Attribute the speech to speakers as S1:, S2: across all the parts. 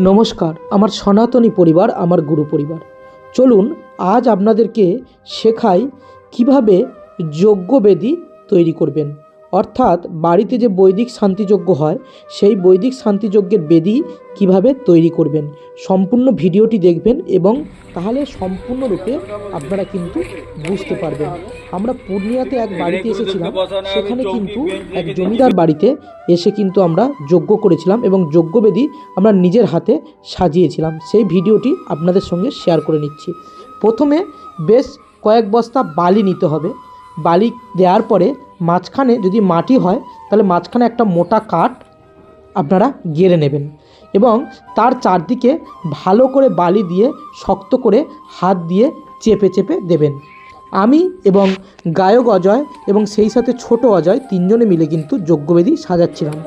S1: নমস্কার, আমার সনাতনী পরিবার, আমার গুরু পরিবার। চলুন, আজ আপনাদেরকে শেখাই কীভাবে যজ্ঞবেদী তৈরি করবেন। অর্থাৎ বাড়িতে যে বৈদিক শান্তিযজ্ঞ হয়, সেই বৈদিক শান্তিযজ্ঞের বেদি কীভাবে তৈরি করবেন? সম্পূর্ণ ভিডিওটি দেখবেন এবং তাহলে সম্পূর্ণরূপে আপনারা কিন্তু বুঝতে পারবেন। আমরা পূর্ণিয়াতে এক বাড়িতে এসেছিলাম, সেখানে কিন্তু এক জমিদার বাড়িতে এসে কিন্তু আমরা যজ্ঞ করেছিলাম এবং যজ্ঞবেদী আমরা নিজের হাতে সাজিয়েছিলাম। সেই ভিডিওটি আপনাদের সঙ্গে শেয়ার করে নিচ্ছি। প্রথমে বেশ কয়েক বস্তা বালি নিতে হবে। বালি দেওয়ার পরে মাঝখানে যদি মাটি হয়, তাহলে মাঝখানে একটা মোটা কাঠ আপনারা গেড়ে নেবেন এবং তার চারদিকে ভালো করে বালি দিয়ে শক্ত করে হাত দিয়ে চেপে চেপে দেবেন। আমি এবং গায়ক অজয় এবং সেই সাথে ছোট অজয় তিনজনে মিলে কিন্তু যজ্ঞবেদী সাজাচ্ছিলাম।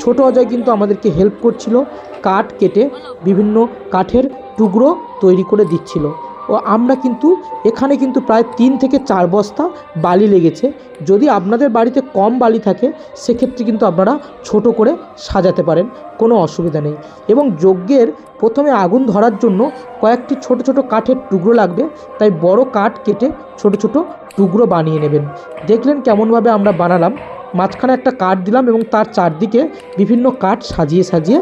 S1: ছোট অজয় কিন্তু আমাদেরকে হেল্প করছিল, কাঠ কেটে বিভিন্ন কাঠের টুকরো তৈরি করে দিচ্ছিল। ও আমরা কিন্তু এখানে কিন্তু প্রায় তিন থেকে চার বস্তা বালি লেগেছে। যদি আপনাদের বাড়িতে কম বালি থাকে, সেক্ষেত্রে কিন্তু আপনারা ছোট করে সাজাতে পারেন, কোনো অসুবিধা নেই। এবং যজ্ঞের প্রথমে আগুন ধরার জন্য কয়েকটি ছোট ছোট কাঠের টুকরো লাগবে, তাই বড় কাঠ কেটে ছোট ছোট টুকরো বানিয়ে নেবেন। দেখলেন কেমনভাবে আমরা বানালাম। মাঝখানে একটা কাঠ দিলাম এবং তার চারদিকে বিভিন্ন কাঠ সাজিয়ে সাজিয়ে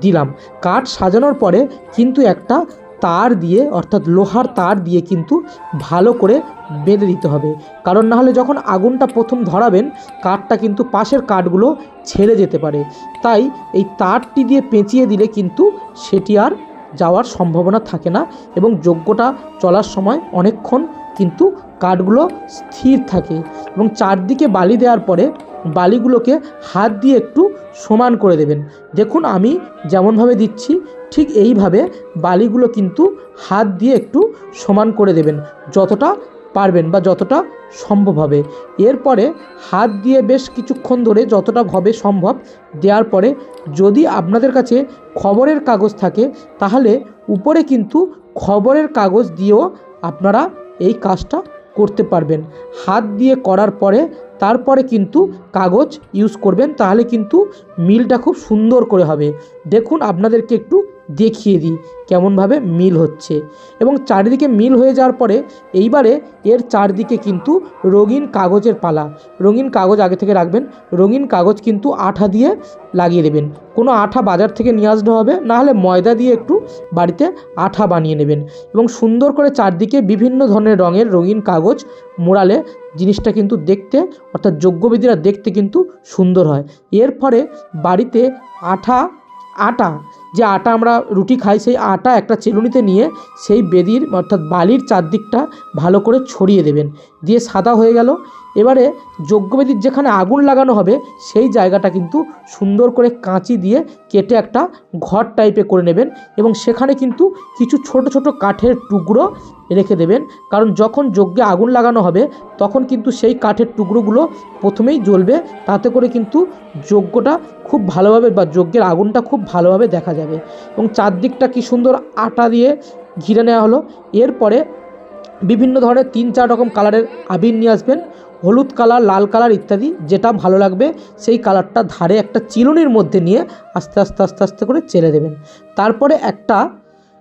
S1: দিলাম। কাঠ সাজানোর পরে কিন্তু একটা তার দিয়ে, অর্থাৎ লোহার তার দিয়ে কিন্তু ভালো করে বেঁধে দিতে হবে। কারণ না হলে যখন আগুনটা প্রথম ধরাবেন, কাঠটা কিন্তু পাশের কাঠগুলো ছেড়ে যেতে পারে। তাই এই তারটি দিয়ে পেঁচিয়ে দিলে কিন্তু সেটি আর যাওয়ার সম্ভাবনা থাকে না এবং যজ্ঞটা চলার সময় অনেকক্ষণ কিন্তু কাঠগুলো স্থির থাকে এবং চারদিকে বালি দেওয়ার পরে বালিগুলোকে হাত দিয়ে একটু সমান করে দেবেন। দেখুন, আমি যেমনভাবে দিচ্ছি, ঠিক এইভাবে বালিগুলো কিন্তু হাত দিয়ে একটু সমান করে দেবেন, যতটা পারবেন বা যতটা সম্ভব হবে। এরপরে হাত দিয়ে বেশ কিছুক্ষণ ধরে যতটা হবে সম্ভব দেওয়ার পরে যদি আপনাদের কাছে খবরের কাগজ থাকে, তাহলে উপরে কিন্তু খবরের কাগজ দিয়েও আপনারা এই কাজটা করতে পারবেন। হাত দিয়ে করার পরে তারপরে কিন্তু কাগজ ইউজ করবেন, তাহলে কিন্তু মিলটা খুব সুন্দর করে হবে। দেখুন, আপনাদেরকে একটু দেখিয়ে দিই কেমনভাবে মিল হচ্ছে। এবং চারিদিকে মিল হয়ে যাওয়ার পরে এইবারে এর চারদিকে কিন্তু রঙিন কাগজের পালা। রঙিন কাগজ আগে থেকে রাখবেন। রঙিন কাগজ কিন্তু আঠা দিয়ে লাগিয়ে দেবেন। কোনো আঠা বাজার থেকে নিয়ে আসতে হবে নাহলে ময়দা দিয়ে একটু বাড়িতে আঠা বানিয়ে নেবেন। এবং সুন্দর করে চারদিকে বিভিন্ন ধরনের রঙের রঙিন কাগজ মোড়ালে জিনিসটা কিন্তু দেখতে, অর্থাৎ যজ্ঞবিধিরা দেখতে কিন্তু সুন্দর হয়। এর ফলে বাড়িতে আঠা, আটা যে আটা আমরা রুটি খাই, সেই আটা একটা চেলুনিতে নিয়ে সেই বেদির অর্থাৎ বালির চারদিকটা ভালো করে ছড়িয়ে দেবেন। দিয়ে সাদা হয়ে গেল। এবারে যজ্ঞবেদির যেখানে আগুন লাগানো হবে, সেই জায়গাটা কিন্তু সুন্দর করে কাঁচি দিয়ে কেটে একটা ঘর টাইপে করে নেবেন এবং সেখানে কিন্তু কিছু ছোট ছোট কাঠের টুকরো রেখে দেবেন। কারণ যখন যজ্ঞে আগুন লাগানো হবে, তখন কিন্তু সেই কাঠের টুকরোগুলো প্রথমেই জ্বলবে। তাতে করে কিন্তু যজ্ঞটা খুব ভালোভাবে বা যজ্ঞের আগুনটা খুব ভালোভাবে দেখা যাবে। এবং চারদিকটা কি সুন্দর আটা দিয়ে ঘিরে নেওয়া হলো। এরপরে বিভিন্ন ধরনের তিন চার রকম কালারের আবির নিয়ে আসবেন। হলুদ কালার, লাল কালার ইত্যাদি যেটা ভালো লাগবে, সেই কালারটা ধারে একটা চিরুনির মধ্যে নিয়ে আস্তে আস্তে আস্তে আস্তে করে চেলে দেবেন। তারপরে একটা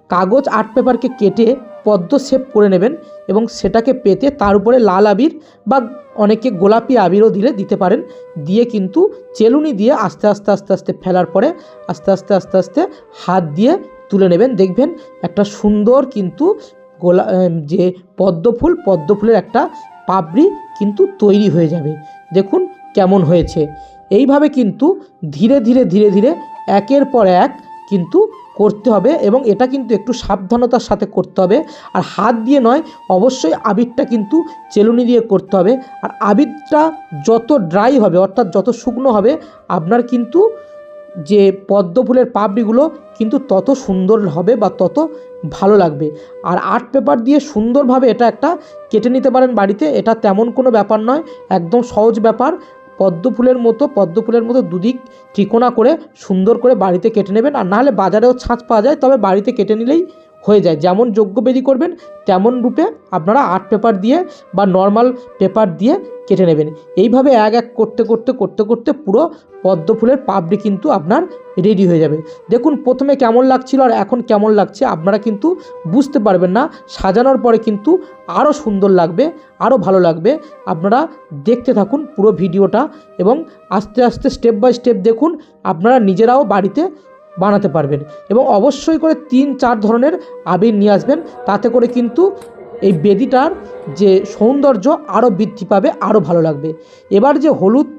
S1: কাগজ আর্ট পেপারকে কেটে পদ্ম শেপ করে নেবেন এবং সেটাকে পেতে তার উপরে লাল আবির বা অনেকে গোলাপি আবিরও দিলে দিতে পারেন। দিয়ে কিন্তু চেলুনি দিয়ে আস্তে আস্তে আস্তে আস্তে ফেলার পরে আস্তে আস্তে আস্তে আস্তে হাত দিয়ে তুলে নেবেন। দেখবেন একটা সুন্দর কিন্তু গোলা যে পদ্ম ফুল পদ্ম ফুলের একটা পাপড়ি কিন্তু তৈরি হয়ে যাবে। দেখুন কেমন হয়েছে। এইভাবে কিন্তু ধীরে ধীরে ধীরে ধীরে একের পর এক কিন্তু করতে হবে এবং এটা কিন্তু একটু সাবধানতার সাথে করতে হবে। আর হাত দিয়ে নয়, অবশ্যই আবিরটা কিন্তু চেলুনি দিয়ে করতে হবে। আর আবিরটা যত ড্রাই হবে, অর্থাৎ যত শুকনো হবে, আপনার কিন্তু যে পদ্ম ফুলের পাপড়িগুলো কিন্তু তত সুন্দর হবে বা তত ভালো লাগবে। আর আর্ট পেপার দিয়ে সুন্দরভাবে এটা একটা কেটে নিতে পারেন বাড়িতে। এটা তেমন কোনো ব্যাপার নয়, একদম সহজ ব্যাপার। পদ্ম ফুলের মতো পদ্ম ফুলের মতো দুদিক ত্রিকোণা করে সুন্দর করে বাড়িতে কেটে নেবেন। আর নাহলে বাজারেও ছাঁচ পাওয়া যায়, তবে বাড়িতে কেটে নিলেই হয়ে যায়। যেমন যোগ্য যজ্ঞবেদী করবেন, তেমন রূপে আপনারা আর্ট পেপার দিয়ে বা নর্মাল পেপার দিয়ে কেটে নেবেন। এইভাবে এক এক করতে করতে করতে করতে পুরো পদ্ম ফুলের পাপড়ি কিন্তু আপনার রেডি হয়ে যাবে। দেখুন, প্রথমে কেমন লাগছিল আর এখন কেমন লাগছে আপনারা কিন্তু বুঝতে পারবেন না। সাজানোর পরে কিন্তু আরও সুন্দর লাগবে আরও ভালো লাগবে। আপনারা দেখতে থাকুন পুরো ভিডিওটা এবং আস্তে আস্তে, স্টেপ বাই স্টেপ দেখুন। আপনারা নিজেরাও বাড়িতে বানাতে পারবেন। এবং অবশ্যই করে তিন, চার ধরনের আবির নিয়ে আসবেন। তাতে করে কিন্তু এই বেদিটার যে সৌন্দর্য আরও বৃদ্ধি পাবে, আরও ভালো লাগবে। এবার যে হলুদ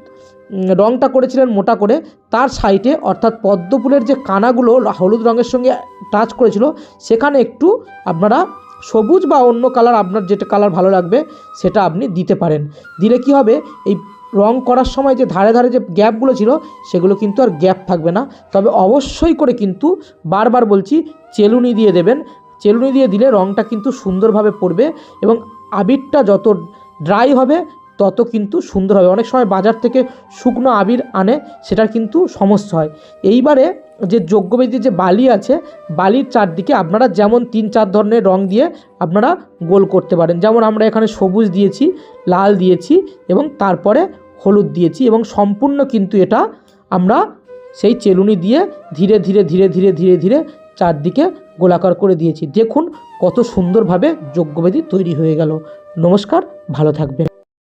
S1: রঙটা করেছিলেন মোটা করে, তার সাইডে অর্থাৎ পদ্ম ফুলের যে কানাগুলো হলুদ রঙের সঙ্গে টাচ করেছিল, সেখানে একটু আপনারা সবুজ বা অন্য কালার, আপনার যেটা কালার ভালো লাগবে, সেটা আপনি দিতে পারেন। দিলে কি হবে? এই রং করার সময় যে ধারে ধারে যে গ্যাপগুলো ছিল, সেগুলো কিন্তু আর গ্যাপ থাকবে না। তবে অবশ্যই করে কিন্তু বারবার বলছি, চেলুনি দিয়ে দেবেন। চেলুনি দিয়ে দিলে রংটা কিন্তু সুন্দরভাবে পড়বে এবং আবিরটা যত ড্রাই হবে তত কিন্তু সুন্দর হবে। অনেক সময় বাজার থেকে শুকনো আবির আনে, সেটার কিন্তু সমস্যা হয়। এইবারে যে যজ্ঞবেদীর যে বালি আছে, বালির চারদিকে আপনারা যেমন তিন চার ধরনের রং দিয়ে আপনারা গোল করতে পারেন। যেমন আমরা এখানে সবুজ দিয়েছি, লাল দিয়েছি এবং তারপরে হলুদ দিয়েছি এবং সম্পূর্ণ কিন্তু এটা আমরা সেই চেলুনি দিয়ে ধীরে ধীরে ধীরে ধীরে ধীরে ধীরে চারদিকে গোলাকার করে দিয়েছি। দেখুন কত সুন্দরভাবে যজ্ঞবেদী তৈরি হয়ে গেল। নমস্কার, ভালো থাকবেন।